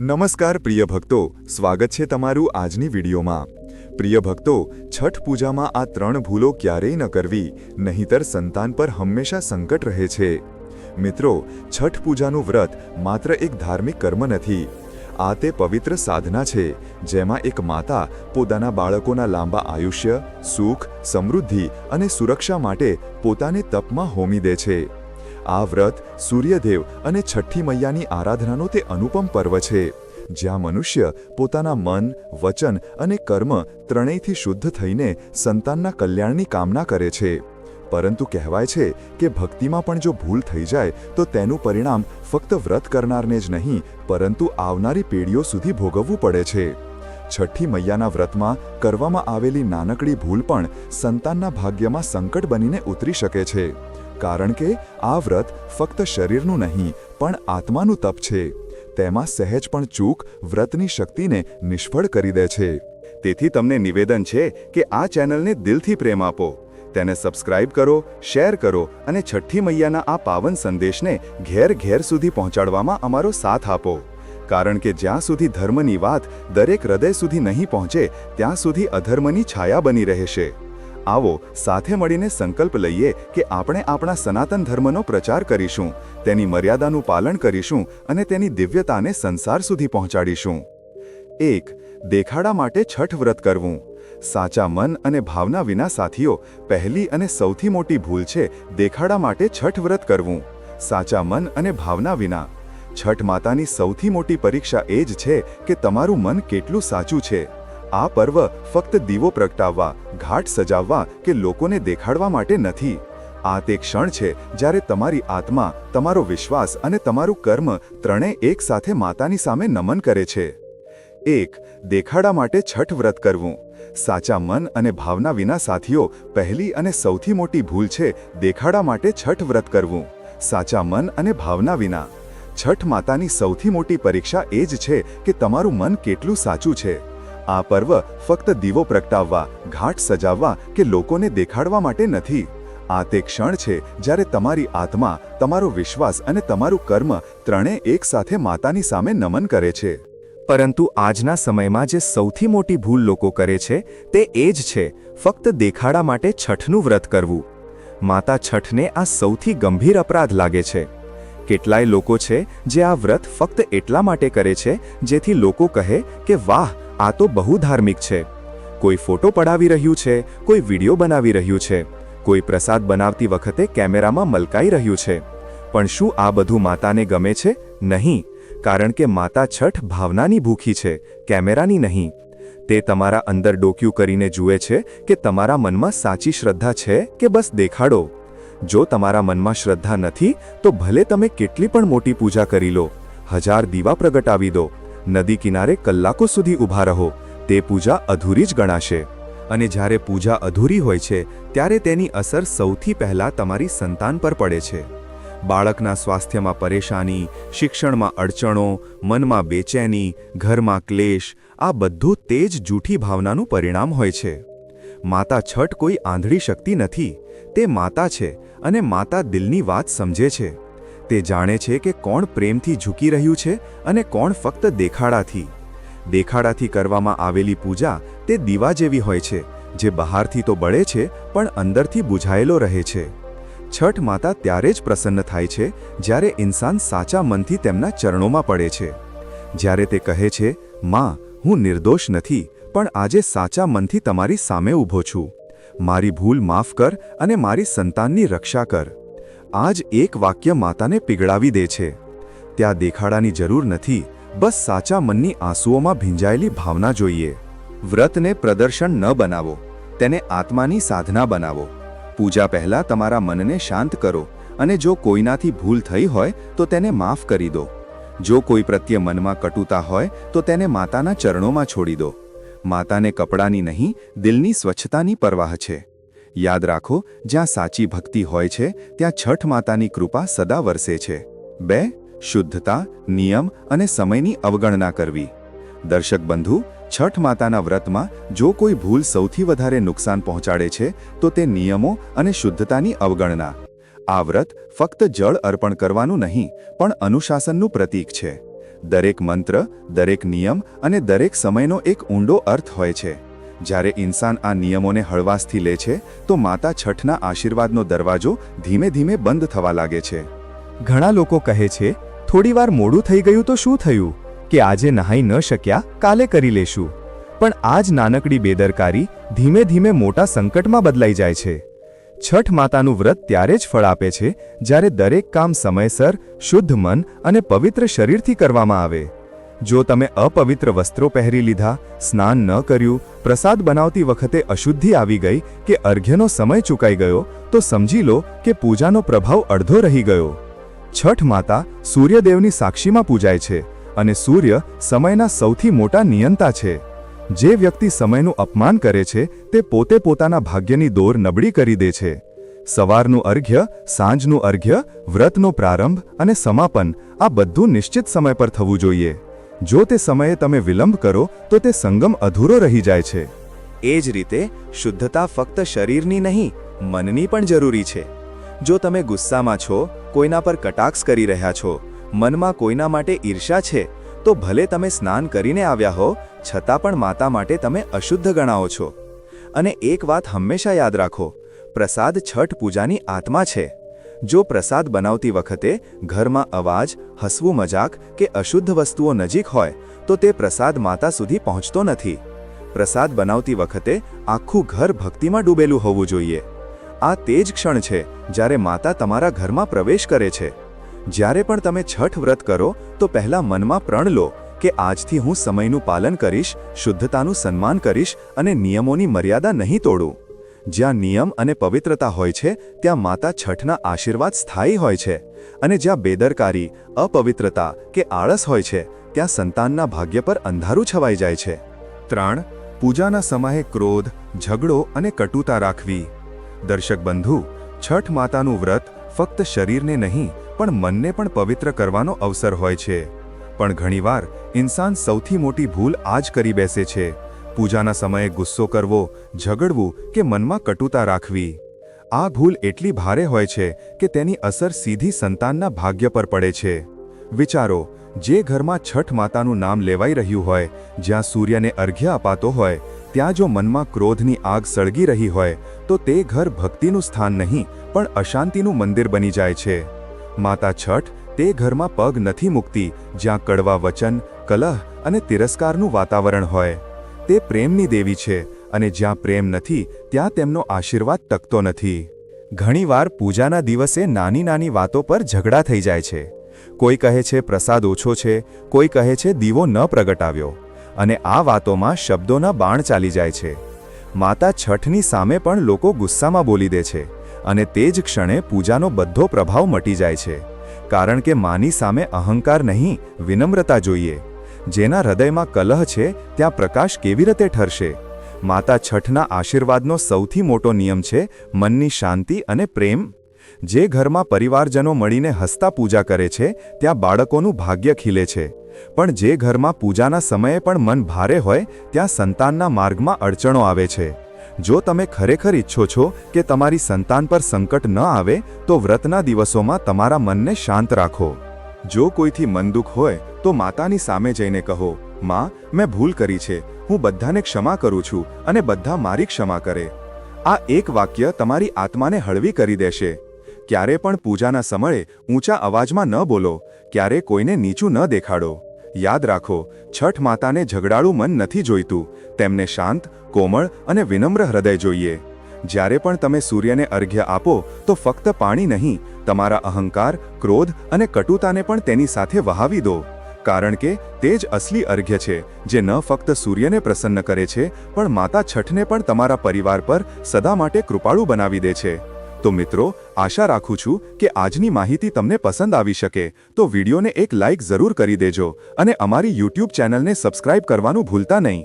નમસ્કાર પ્રિય ભક્તો, સ્વાગત છે તમારું આજની વિડીયોમાં. પ્રિય ભક્તો, છઠ પૂજામાં આ ત્રણ ભૂલો ક્યારેય ન કરવી, નહીંતર સંતાન પર હંમેશા સંકટ રહે છે. મિત્રો, છઠ પૂજાનું વ્રત માત્ર એક ધાર્મિક કર્મ નથી. આ તે પવિત્ર સાધના છે, જેમાં એક માતા પોતાના બાળકોના લાંબા આયુષ્ય, સુખ, સમૃદ્ધિ અને સુરક્ષા માટે પોતાને તપમાં હોમી દે છે. આ વ્રત સૂર્યદેવ અને છઠ્ઠી મૈયાની આરાધનાનો તે અનુપમ પર્વ છે, જ્યાં મનુષ્ય પોતાના મન, વચન અને કર્મ ત્રણેયથી શુદ્ધ થઈને સંતાનના કલ્યાણની કામના કરે છે. પરંતુ કહેવાય છે કે ભક્તિમાં પણ જો ભૂલ થઈ જાય, તો તેનું પરિણામ ફક્ત વ્રત કરનારને જ નહીં, પરંતુ આવનારી પેઢીઓ સુધી ભોગવવું પડે છે. છઠ્ઠી મૈયાના વ્રતમાં કરવામાં આવેલી નાનકડી ભૂલ પણ સંતાનના ભાગ્યમાં સંકટ બનીને ઉતરી શકે છે. કારણ કે આ વ્રત ફક્ત શરીરનું નહીં, પણ આત્માનું તપ છે. તેમાં સહેજ પણ ચૂક વ્રતની શક્તિને નિષ્ફળ કરી દે છે. તેથી તમને નિવેદન છે કે આ ચેનલને દિલથી પ્રેમ આપો. તેને સબસ્ક્રાઇબ કરો, શેર કરો અને છઠ્ઠી મૈયાના આ પાવન સંદેશને ઘેર ઘેર સુધી પહોંચાડવામાં અમારો સાથ આપો. કારણ કે જ્યાં સુધી ધર્મની વાત દરેક હૃદય સુધી નહીં પહોંચે, ત્યાં સુધી અધર્મની છાયા બની રહેશે. આવો, સાથે મળીને સંકલ્પ લઈએ કે આપણે આપણા સનાતન ધર્મનો પ્રચાર કરીશું, તેની મર્યાદાનું પાલન કરીશું અને તેની દિવ્યતાને સંસાર સુધી પહોંચાડીશું. એક, દેખાડા માટે છઠ વ્રત કરવું. સાચા મન અને ભાવના વિના સાથીઓ, પહેલી અને સૌથી મોટી ભૂલ છે દેખાડા માટે છઠ વ્રત કરવું. સાચા મન અને ભાવના વિના. છઠ માતાની સૌથી મોટી પરીક્ષા એ જ છે કે તમારું મન કેટલું સાચું છે. આ પર્વ ફક્ત દીવો પ્રગટાવવા, ઘાટ સજાવવા કે લોકોને દેખાડવા માટે નથી. આ તે ક્ષણ છે જ્યારે તમારી આત્મા, તમારો વિશ્વાસ અને તમારું કર્મ ત્રણેય એક સાથે માતાની સામે નમન કરે છે. એક, દેખાડા માટે છઠ વ્રત કરવું. સાચા મન અને ભાવના વિના સાથીઓ, પહેલી અને સૌથી મોટી ભૂલ છે દેખાડા માટે છઠ વ્રત કરવું. સાચા મન અને ભાવના વિના. છઠ માતાની સૌથી મોટી પરીક્ષા એ જ છે કે તમારું મન કેટલું સાચું છે. આ પર્વ ફક્ત દીવો પ્રગટાવવા, ઘાટ સજાવવા કે લોકોને દેખાડવા માટે નથી. આ તે ક્ષણ છે જ્યારે તમારી આત્મા, તમારો વિશ્વાસ અને તમારું કર્મ ત્રણે એકસાથે માતાની સામે નમન કરે છે. પરંતુ આજના સમયમાં જે સૌથી મોટી ભૂલ લોકો કરે છે, તે એ જ છે, ફક્ત દેખાડા માટે છઠનું વ્રત કરવું. માતા છઠને આ સૌથી ગંભીર અપરાધ લાગે છે. કેટલાય લોકો છે જે આ વ્રત ફક્ત એટલા માટે કરે છે જેથી લોકો કહે કે, વાહ, આ તો બહુ ધાર્મિક છે. કોઈ ફોટો પડાવી રહ્યું છે, કોઈ વીડિયો બનાવી રહ્યું છે, કોઈ પ્રસાદ બનાવતી વખતે કેમેરામાં મલકાઈ રહ્યું છે. પણ શું આ બધું માતાને ગમે છે? નહીં, કારણ કે માતા છઠ ભાવનાની ભૂખી છે, કેમેરાની નહીં. તે તમારા અંદર ડોક્યું કરીને જુએ છે કે તમારા મનમાં સાચી શ્રદ્ધા છે કે બસ દેખાડો. જો તમારા મનમાં શ્રદ્ધા નથી, તો ભલે તમે કેટલી પણ મોટી પૂજા કરી લો. હજાર દીવા પ્રગટાવી દો. નદી કિનારે કલાકો સુધી ઊભા રહો. તે પૂજા અધૂરી જ ગણાશે. અને જ્યારે પૂજા અધૂરી હોય છે, ત્યારે તેની અસર સૌથી પહેલાં તમારી સંતાન પર પડે છે. બાળકના સ્વાસ્થ્યમાં પરેશાની, શિક્ષણમાં અડચણો, મનમાં બેચેની, ઘરમાં ક્લેશ, આ બધું તે જ જૂઠી ભાવનાનું પરિણામ હોય છે. માતા છઠ કોઈ આંધળી શક્તિ નથી. તે માતા છે અને માતા દિલની વાત સમજે છે. તે જાણે છે કે કોણ પ્રેમથી ઝૂકી રહ્યું છે અને કોણ ફક્ત દેખાડાથી. દેખાડાથી કરવામાં આવેલી પૂજા તે દીવા જેવી હોય છે, જે બહારથી તો બળે છે, પણ અંદરથી બુઝાયેલો રહે છે. છઠ માતા ત્યારે જ પ્રસન્ન થાય છે, જ્યારે ઇન્સાન સાચા મનથી તેમના ચરણોમાં પડે છે. જ્યારે તે કહે છે, માં, હું નિર્દોષ નથી પણ આજે સાચા મનથી તમારી સામે ઊભો છું. મારી ભૂલ માફ કર અને મારી સંતાનની રક્ષા કર. આજ એક વાક્ય માતાને પીગળાવી દે છે. ત્યાં દેખાડાની જરૂર નથી, બસ સાચા મનની આંસુઓમાં ભીંજાયેલી ભાવના જોઈએ. વ્રતને પ્રદર્શન ન બનાવો, તેને આત્માની સાધના બનાવો. પૂજા પહેલાં તમારા મનને શાંત કરો અને જો કોઈનાથી ભૂલ થઈ હોય તો તેને માફ કરી દો. જો કોઈ પ્રત્યે મનમાં કટુતા હોય તો તેને માતાના ચરણોમાં છોડી દો. માતાને કપડાની નહીં, દિલની સ્વચ્છતાની પરવાહ છે. યાદ રાખો, જ્યાં સાચી ભક્તિ હોય છે, ત્યાં છઠ માતાની કૃપા સદા વરસે છે. બે, શુદ્ધતા, નિયમ અને સમયની અવગણના કરવી. દર્શક બંધુ, છઠ માતાના વ્રતમાં જો કોઈ ભૂલ સૌથી વધારે નુકસાન પહોંચાડે છે, તો તે નિયમો અને શુદ્ધતાની અવગણના. આ વ્રત ફક્ત જળ અર્પણ કરવાનું નહીં, પણ અનુશાસનનું પ્રતીક છે. દરેક મંત્ર, દરેક નિયમ અને દરેક સમયનો એક ઊંડો અર્થ હોય છે. જ્યારે ઇન્સાન આ નિયમોને હળવાશથી લે છે, તો માતા છઠના આશીર્વાદનો દરવાજો ધીમે ધીમે બંધ થવા લાગે છે. ઘણા લોકો કહે છે, થોડીવાર મોડું થઈ ગયું તો શું થયું? કે આજે નહાઈ ન શક્યા, કાલે કરી લેશું. પણ આ જ નાનકડી બેદરકારી ધીમે ધીમે મોટા સંકટમાં બદલાઈ જાય છે. છઠ માતાનું વ્રત ત્યારે જ ફળ આપે છે, જ્યારે દરેક કામ સમયસર, શુદ્ધ મન અને પવિત્ર શરીરથી કરવામાં આવે. જો તમે અપવિત્ર વસ્ત્રો પહેરી લીધા, સ્નાન ન કર્યું, પ્રસાદ બનાવતી વખતે અશુદ્ધિ આવી ગઈ કે અર્ઘ્યનો સમય ચૂકાઈ ગયો, તો સમજી લો કે પૂજાનો પ્રભાવ અડધો રહી ગયો. છઠ માતા સૂર્યદેવની સાક્ષીમાં પૂજાય છે અને સૂર્ય સમયના સૌથી મોટા નિયંતા છે. જે વ્યક્તિ સમયનું અપમાન કરે છે, તે પોતે પોતાના ભાગ્યની દોર નબળી કરી દે છે. સવારનું અર્ઘ્ય, સાંજનું અર્ઘ્ય, વ્રતનો પ્રારંભ અને સમાપન આ બધું નિશ્ચિત સમય પર થવું જોઈએ. જો તે સમયે તમે વિલંબ કરો, તો તે સંગમ અધૂરો રહી જાય છે. એ જ રીતે, શુદ્ધતા ફક્ત શરીરની નહીં, મનની પણ જરૂરી છે. જો તમે ગુસ્સામાં છો, કોઈના પર કટાક્ષ કરી રહ્યા છો, મનમાં કોઈના માટે ઈર્ષા છે, તો ભલે તમે સ્નાન કરીને આવ્યા હો છતાં પણ માતા માટે તમે અશુદ્ધ ગણાવો છો. અને એક વાત હંમેશા યાદ રાખો, પ્રસાદ છઠ પૂજાની આત્મા છે. જો પ્રસાદ બનાવતી વખતે ઘરમાં અવાજ, હસવું મજાક કે અશુદ્ધ વસ્તુઓ નજીક હોય, તો તે પ્રસાદ માતા સુધી પહોંચતો નથી. પ્રસાદ બનાવતી વખતે આખું ઘર ભક્તિમાં ડૂબેલું હોવું જોઈએ. આ તે જ ક્ષણ છે જ્યારે માતા તમારા ઘરમાં પ્રવેશ કરે છે. જ્યારે પણ તમે છઠ વ્રત કરો, તો પહેલા મનમાં પ્રણ લો કે આજથી હું સમયનું પાલન કરીશ, શુદ્ધતાનું સન્માન કરીશ અને નિયમોની મર્યાદા નહીં તોડું. જ્યાં નિયમ અને પવિત્રતા હોય છે, ત્યાં માતા છઠના આશીર્વાદ સ્થાયી હોય છે. અને જ્યાં બેદરકારી, અપવિત્રતા કે આળસ હોય છે, ત્યાં સંતાનના ભાગ્ય પર અંધારું છવાઈ જાય છે. ત્રણ, પૂજાના સમયે ક્રોધ, ઝઘડો અને કટુતા રાખવી. દર્શક બંધુ, છઠ માતાનું વ્રત ફક્ત શરીરને નહીં, પણ મનને પણ પવિત્ર કરવાનો અવસર હોય છે. પણ ઘણીવાર ઇન્સાન સૌથી મોટી ભૂલ આ જ કરી બેસે છે. પૂજાના સમયે ગુસ્સો કરવો, ઝઘડવું કે મનમાં કટુતા રાખવી. આ ભૂલ એટલી ભારે હોય છે કે તેની અસર સીધી સંતાનના ભાગ્ય પર પડે છે. વિચારો, જે ઘરમાં છઠ માતાનું નામ લેવાઈ રહ્યું હોય, જ્યાં સૂર્યને અર્ઘ્ય અપાતો હોય, ત્યાં જો મનમાં ક્રોધની આગ સળગી રહી હોય, તો તે ઘર ભક્તિનું સ્થાન નહીં, પણ અશાંતિનું મંદિર બની જાય છે. માતા છઠ તે ઘરમાં પગ નથી મૂકતી, જ્યાં કડવા વચન, કલહ અને તિરસ્કારનું વાતાવરણ હોય. તે પ્રેમની દેવી છે અને જ્યાં પ્રેમ નથી, ત્યાં તેમનો આશીર્વાદ ટકતો નથી. ઘણીવાર પૂજાના દિવસે નાની નાની વાતો પર ઝઘડા થઈ જાય છે. કોઈ કહે છે, પ્રસાદ ઓછો છે. કોઈ કહે છે, દીવો ન પ્રગટાવ્યો. અને આ વાતોમાં શબ્દોના બાણ ચાલી જાય છે. માતા છઠની સામે પણ લોકો ગુસ્સામાં બોલી દે છે અને તે જ ક્ષણે પૂજાનો બધો પ્રભાવ મટી જાય છે. કારણ કે માની સામે અહંકાર નહીં, વિનમ્રતા જોઈએ. જેના હૃદયમાં કલહ છે, ત્યાં પ્રકાશ કેવી રીતે ઠરશે? માતા છઠના આશીર્વાદનો સૌથી મોટો નિયમ છે, મનની શાંતિ અને પ્રેમ. જે ઘરમાં પરિવારજનો મળીને હસતા પૂજા કરે છે, ત્યાં બાળકોનું ભાગ્ય ખીલે છે. પણ જે ઘરમાં પૂજાના સમયે પણ મન ભારે હોય, ત્યાં સંતાનના માર્ગમાં અડચણો આવે છે. જો તમે ખરેખર ઈચ્છો છો કે તમારી સંતાન પર સંકટ ન આવે, તો વ્રતના દિવસોમાં તમારા મનને શાંત રાખો. જો કોઈથી મન દુઃખ હોય, તો માતાની સામે જઈને કહો, માં, મેં ભૂલ કરી છે. હું બધાને ક્ષમા કરું છું અને બધા મારી ક્ષમા કરે. આ એક વાક્ય તમારી આત્માને હળવી કરી દેશે. ક્યારે પણ પૂજાના સમયે ઊંચા અવાજમાં ન બોલો, ક્યારે કોઈને નીચું ન દેખાડો. યાદ રાખો, છઠ માતાને ઝઘડાળું મન નથી જોઈતું. તેમને શાંત, કોમળ અને વિનમ્ર હૃદય જોઈએ. જ્યારે પણ તમે સૂર્યને અર્ઘ્ય આપો, તો ફક્ત પાણી નહીં, તમારા અહંકાર, ક્રોધ અને કટુતાને પણ તેની સાથે વહાવી દો. કારણ કે, તે જ અસલી અર્ઘ્ય છે, જે ન ફક્ત સૂર્યને પ્રસન્ન કરે છે, પણ માતા છઠને પણ તમારા પરિવાર પર સદા માટે કૃપાળુ બનાવી દે છે. તો મિત્રો, આશા રાખું છું કે આજની માહિતી તમને પસંદ આવી શકે. તો વિડીયોને એક લાઇક જરૂર કરી દેજો અને અમારી યુટ્યુબ ચેનલને સબસ્ક્રાઇબ કરવાનું ભૂલતા નહીં.